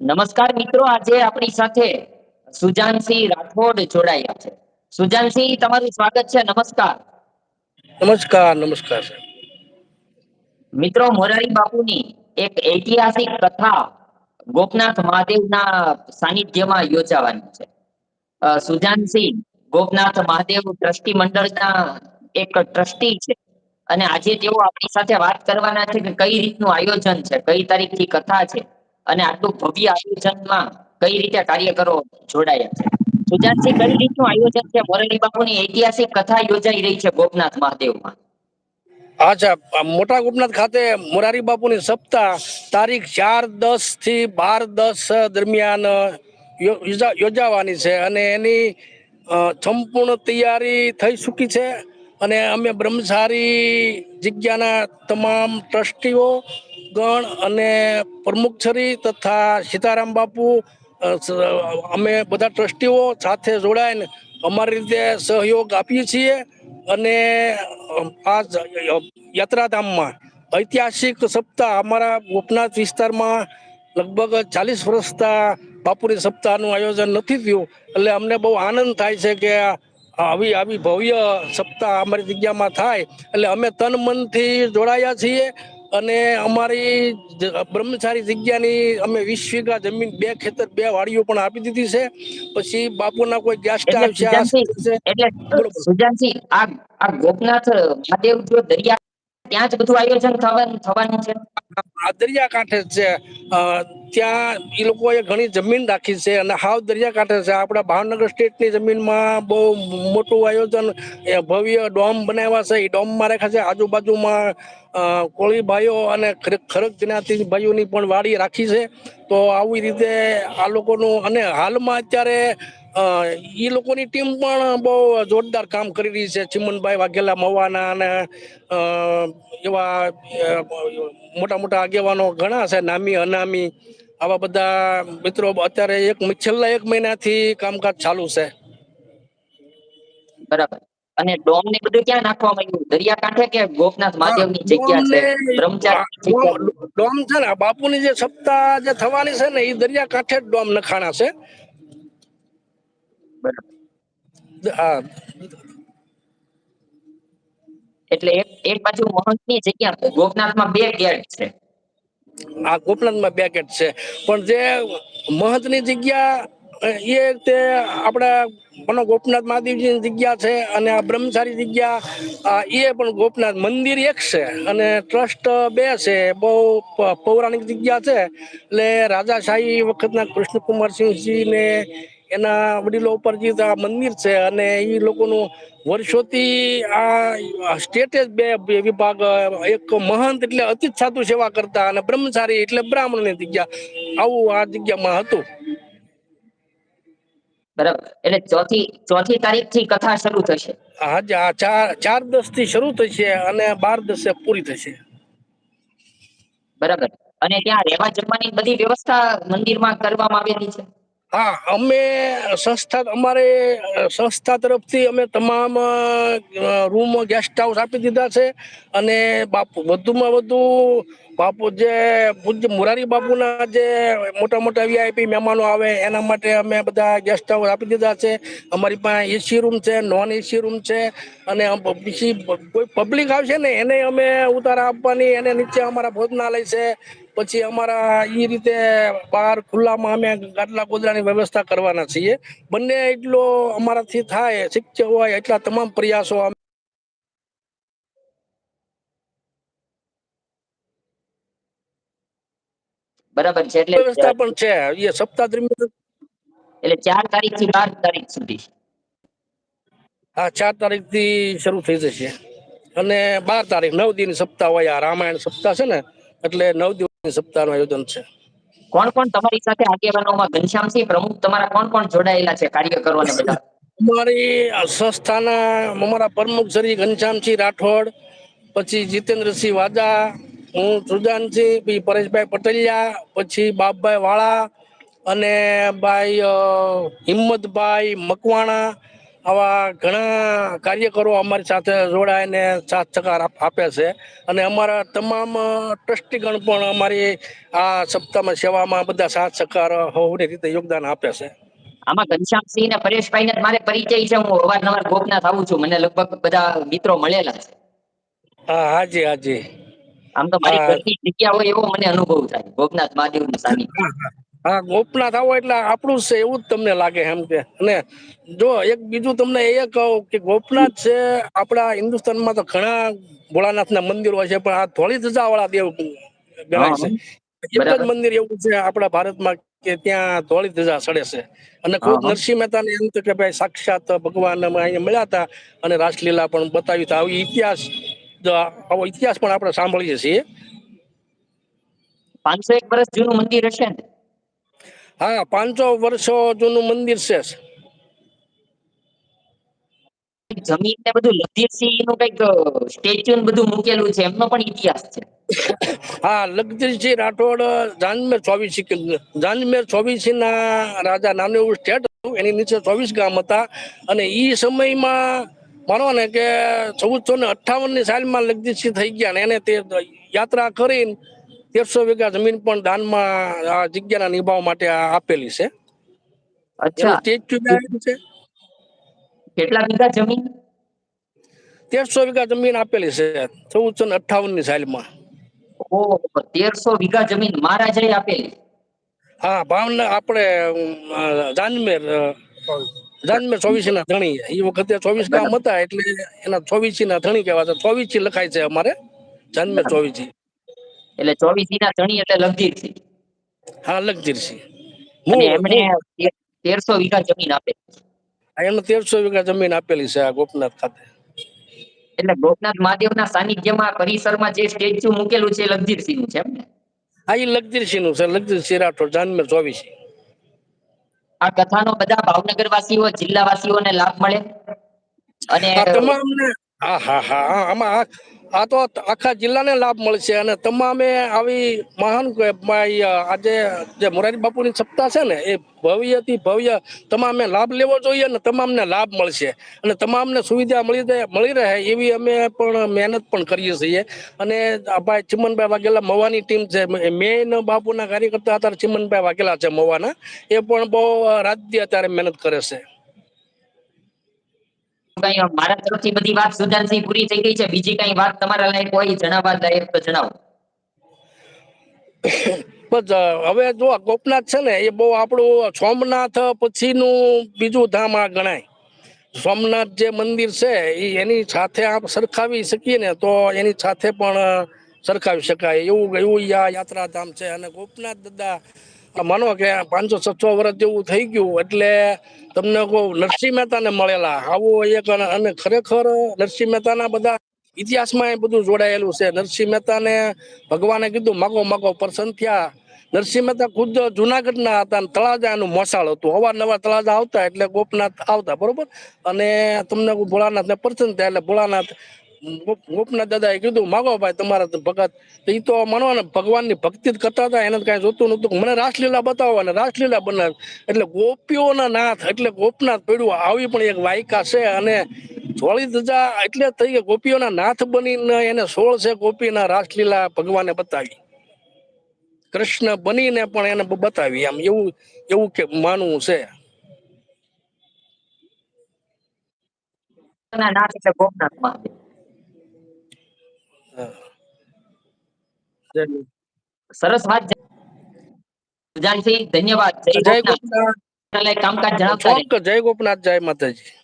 નમસ્કાર મિત્રો આજે આપણી સાથે સુજાનસિંહ રાઠોડ જોડાયા છે. સુજાનસિંહ તમારું સ્વાગત છે નમસ્કાર. નમસ્કાર નમસ્કાર મિત્રો મોરારી બાપુની એક ઐતિહાસિક કથા ગોપનાથ મહાદેવના સાનિધ્યમાં યોજાવાની છે. સુજાનસિંહ ગોપનાથ મહાદેવ ટ્રસ્ટી મંડળના એક ટ્રસ્ટી છે અને આજે તેઓ આપણી સાથે વાત કરવાના છે કે કઈ રીતનું આયોજન છે કઈ તારીખથી કથા છે. અને આટલું ભવ્ય આયોજનમાં કઈ રીતે કાર્યકરો જોડાયા છે? સુજાતસિંહ કઈ રીતનું આયોજન છે? મોરલી બાપુની ઐતિહાસિક કથા યોજાઈ રહી છે ગોપનાથ મહાદેવમાં. અચ્છા મોટા ગોપનાથ ખાતે મોરારી બાપુની સપ્તાહ તારીખ ચાર દસથી બાર દસ દરમિયાન યોજાવાની છે અને એની સંપૂર્ણ તૈયારી થઈ ચૂકી છે. અને અમે બ્રહ્મચારી જગ્યાના તમામ ટ્રસ્ટીઓ ગણ અને પ્રમુખશ્રી તથા સીતારામ બાપુ અમે બધા ટ્રસ્ટીઓ સાથે જોડાઈને અમારી રીતે સહયોગ આપીએ છીએ અને આ યાત્રાધામમાં ઐતિહાસિક સપ્તાહ અમારા ગોપનાથ વિસ્તારમાં લગભગ ચાલીસ વર્ષતા બાપુરી સપ્તાહનું આયોજન નથી થયું. એટલે અમને બહુ આનંદ થાય છે કે આવી આવી ભવ્ય સપ્તાહ અમારી જગ્યામાં થાય. એટલે અમે તન મનથી જોડાયા છીએ અને અમારી બ્રહ્મચારી જગ્યાની અમે વીસ વીઘા જમીન બે ખેતર બે વાડીઓ પણ આપી દીધી છે. પછી બાપુના કોઈ આ સુજાનસિંહ આ આ ગોપનાથ મહાદેવ જો દરિયા ત્યાં જ બધું આયોજન થવાનું થવાનું છે. દરિયાકાંઠે છે. ત્યાં એ લોકોએ ઘણી જમીન રાખી છે અને હાવ દરિયાકાંઠે છે. આપણા ભાવનગર સ્ટેટની જમીનમાં બહુ મોટું આયોજન ભવ્ય ડોમ બનાવ્યા છે. એ ડોમમાં રાખ્યા છે. આજુબાજુમાં કોળી ભાઈઓ અને ખર- ખરક જ્ઞાતિ ભાઈઓની પણ વાડી રાખી છે. તો આવી રીતે આ લોકોનું, અને હાલમાં અત્યારે એ લોકોની ટીમ પણ બહુ જોરદાર કામ કરી રહી છે. ચિમનભાઈ વાઘેલા મવાના અને એવા મોટા મોટા આગેવાનો ઘણા છે નામી અનામી આવા બધા મિત્રો અત્યારે એક છેલ્લા એક મહિનાથી કામકાજ ચાલુ છે. બરાબર. અને ડોમ ને બધું ક્યાં નાખવામાં આવ્યું દરિયાકાંઠે કે ગોપનાથ મહાદેવની જગ્યા છે? બ્રહ્મચારી ડોમ છે ને બાપુની જે સપ્તાહ જે થવાની છે ને એ દરિયા કાંઠે જ ડોમ નખાણા છે. બરાબર. એટલે એક એક બાજુ મહંતની જગ્યા ગોપનાથમાં બે ગેટ છે. આ ગોપનાથમાં બે ગેટ છે. પણ જે મહત્વની જગ્યા એ તે આપણા મનો ગોપનાથ મહાદેવજીની જગ્યા છે અને આ બ્રહ્મચારી જગ્યા એ પણ ગોપનાથ મંદિર એક છે અને ટ્રસ્ટ બે છે. બહુ પૌરાણિક જગ્યા છે. એટલે રાજાશાહી વખતના કૃષ્ણકુમારસિંહજી ને એના વડીલો ઉપર જે આ મંદિર છે અને એ લોકોનું વર્ષોથી આ સ્ટેટે બે વિભાગ એક મહંત એટલે અતિ સાધુ સેવા કરતા અને બ્રહ્મચારી એટલે બ્રાહ્મણની જગ્યા આવું આ જગ્યામાં હતું. બરાબર. એટલે ચોથી ચોથી તારીખથી કથા શરૂ થશે. આજે આ ચાર ચાર દસથી શરૂ થશે અને બાર દસે પૂરી થશે. બરાબર. અને ત્યાં રહેવા જમવાની બધી વ્યવસ્થા મંદિરમાં કરવામાં આવેલી છે? હા, અમે સંસ્થા, અમારે સંસ્થા તરફથી અમે તમામ રૂમ ગેસ્ટ હાઉસ આપી દીધા છે. અને બાપુ, વધુમાં વધુ બાપુ જે પૂજ્ય મોરારી બાપુના જે મોટા મોટા વીઆઈપી મહેમાનો આવે, એના માટે અમે બધા ગેસ્ટ હાઉસ આપી દીધા છે. અમારી પાસે એસી રૂમ છે નોન એસી રૂમ છે, અને પછી કોઈ પબ્લિક આવશે ને, એને અમે ઉતારા આપવાની, એને નીચે અમારા ભોજનાલય છે. પછી અમારા એ રીતે બહાર ખુલ્લામાં અમે ગાટલા ગોદડાની વ્યવસ્થા કરવાના છીએ. બંને એટલો અમારાથી થાય શક્ય હોય એટલા તમામ પ્રયાસો અમે બરાબર છે એટલે વ્યવસ્થા પણ છે. એ સપ્તાહ દરમિયાન એટલે ચાર તારીખથી બાર તારીખ સુધી. હા ચાર તારીખથી શરૂ થઈ જશે. અને બાર તારીખ નવ દિન સપ્તાહ હોય આ રામાયણ સપ્તાહ છે ને એટલે નવ દિવસની સપ્તાહનું આયોજન છે. કોણ કોણ તમારી સાથે આગેવાનોમાં ઘનશ્યામસિંહ પ્રમુખ તમારા કોણ કોણ જોડાયેલા છે કાર્યકરો ને બધા? અમારી સંસ્થાના અમારા પ્રમુખ શ્રી ઘનશ્યામસિંહ રાઠોડ પછી જીતેન્દ્રસિંહ વાજા હું સુજાનસિંહ પછી પરેશભાઈ પટેલિયા પછી બાપભાઈ વાળા અને ભાઈ હિંમતભાઈ મકવાણા આવા ઘણા કાર્યકરો અમારી સાથે જોડાઈને સાથ સહકાર આપે છે. અને અમારા તમામ ટ્રસ્ટીગણ પણ અમારી આ સપ્તાહમાં સેવામાં બધા સાથ સહકાર હોવાની રીતે યોગદાન આપે છે. આમાં ઘનશ્યામસિંહ ને પરેશભાઈ ને મારે પરિચય છે. હું અવારનવાર ગોપના આવું છું. મને લગભગ બધા મિત્રો મળેલા છે. હા હાજી હાજી. આમ તો મારી. ઘરની જગ્યા હોય એવો મને અનુભવ થાય. ગોપનાથ મહાદેવનું સાનિધ્ય હા ગોપનાથ આવો એટલે આપણું છે એવું જ તમને લાગે એમ કે. અને જો એક બીજું તમને એ કહું કે ગોપનાથ છે આપણા હિન્દુસ્તાનમાં તો ઘણા ભોળાનાથના મંદિરો છે પણ આ ધોળી ધજા વાળા દેવ ગણાય છે. એક જ મંદિર એવું છે આપણા ભારતમાં કે ત્યાં ધોળી ધજા સડે છે. અને ખુદ નરસિંહ નરસિંહ મહેતાને એમ તો કે ભાઈ સાક્ષાત ભગવાન અહીંયા મળ્યા હતા અને રાસલીલા પણ બતાવી હતા. આવી ઇતિહાસ આવો ઇતિહાસ પણ આપણે સાંભળીએ છીએ. પાંચસો એક વર્ષ જૂનું મંદિર હશે ને? હા પાંચસો વર્ષો જૂનું મંદિર છે. જમીન ને બધું લધીરસિંહનું કંઈક સ્ટેચ્યુ ને બધું મૂકેલું છે એમનો પણ ઇતિહાસ છે. હા લગદીરસિંહ રાઠોડ જાનમેર ચોવીસી જાનમેર ચોવીસી ના રાજા નાનું એવું સ્ટેટ હતું એની નીચે ચોવીસ ગામ હતા. અને એ સમયમાં માનો ને કે ચૌદસો ને અઠ્ઠાવનની સાલમાં લગદીરસિંહ થઈ ગયા ને એને તે યાત્રા કરીને તેરસો વીઘા જમીન પણ દાનમાં આ જગ્યાના નિભાવ માટે આપેલી છે. અચ્છા. છે? કેટલા વીઘા જમીન? તેરસો વીઘા જમીન આપેલી છે. ચૌદસો ને અઠાવનની સાલમાં ઓહો તેરસો વીઘા જમીન મહારાજાએ આપેલી. હા ભાવનગર આપણે જાનમેર જાનમેર ચોવીસી ના ધણી. એ વખતે ચોવીસ ગામ હતા એટલે એના ચોવીસી ના ધણી કહેવાતા. ચોવીસી લખાય છે અમારે. જાનમેર ચોવીસી. એટલે ચોવીસી ના ધણી એટલે લગધીરસિંહ હા લગજીરસિંહ એમણે તેરસો વીઘા જમીન આપેલી. એમને તેરસો વીઘા જમીન આપેલી છે આ ગોપનાથ ખાતે. એટલે ગોપનાથ મહાદેવના સાનિધ્યમાં પરિસરમાં જે સ્ટેચ્યુ મૂકેલું છે એ નું છે હા એ લગજીરસિંહનું છે લગજીરસિંહ રાઠોડ જાનમે ચોવીસી. આ કથાનો બધા ભાવનગર વાસીઓ જિલ્લા વાસીઓને લાભ મળે. અને તમામને હા હા હા, આમાં આ- તો આખા જિલ્લાને લાભ મળશે અને તમામે આવી મહાન આજે જે મોરારી બાપુની સપ્તાહ છે ને, એ ભવ્યથી ભવ્ય તમામે લાભ લેવો જોઈએ અને તમામને લાભ મળશે. અને તમામને સુવિધા મળી મળી રહે એવી અમે પણ મહેનત પણ કરીએ છીએ. અને ભાઈ ચિમનભાઈ વાઘેલા મવાની ટીમ છે મેન બાપુના કાર્યકર્તા અત્યારે ચિમનભાઈ વાઘેલા છે મવાના. એ પણ બહુ રાજ્ય અત્યારે મહેનત કરે છે. કઈ મારા તરફથી બધી વાત સુજાનસિંહ પૂરી થઈ ગઈ છે. બીજી કઈ વાત તમારા લાયક હોય, જણાવવા લાયક તો જણાવો. બસ હવે જો ગોપનાથ છે ને, એ બહુ આપણું સોમનાથ પછીનું બીજું ધામ આ ગણાય. સોમનાથ જે મંદિર છે, એ એની સાથે આપ સરખાવી શકીએ ને, તો એની સાથે પણ સરખાવી શકાય. એવું એવું આ યાત્રાધામ છે. અને ગોપનાથ દાદા માનો કે પાંચસો છસો વર્ષ જેવું થઈ ગયું એટલે તમને કહું નરસિંહ મહેતાને મળેલા. આવો એક અને ખરેખર નરસિંહ મહેતાના બધા ઇતિહાસમાં એ બધું જોડાયેલું છે. નરસિંહ મહેતાને ભગવાને કીધું, માગો માગો, પ્રસન્ન થયા. નરસિંહ મહેતા ખુદ જુનાગઢના હતા તળાજા તળાજાનું મોસાળ હતું. અવારનવાર તળાજા આવતા એટલે ગોપનાથ આવતા, બરોબર? અને તમને ભોળાનાથ ભોળાનાથને પ્રસન્ન થયા એટલે ભોળાનાથ ગોપ- દાદા એ કીધું માગો ભાઈ તમારા ભગત. એ તો માનો ને ભગવાનની ભક્તિ જ કરતા હતા, એને કઈ જોતું નતું મને રાસલીલા બતાવો અને રાસલીલા બનાવ. એટલે ગોપીઓના નાથ, એટલે ગોપનાથ પડ્યું. આવી પણ એક વાયકા છે અને ધોળી ધજા એટલે થઈ કે ગોપીઓના નાથ બનીને એને સોળ છે ગોપીના રાસલીલા ભગવાને બતાવી. કૃષ્ણ બનીને પણ એને બતાવી આમ એવું એવું કે માનવું છે. ના નાથ એટલે ગોપનાથ મહાદેવ સરસ વાત. ધન્યવાદ જય ગોપનાથ કામકાજ જણાવતા. જય ગોપનાથ જય માતાજી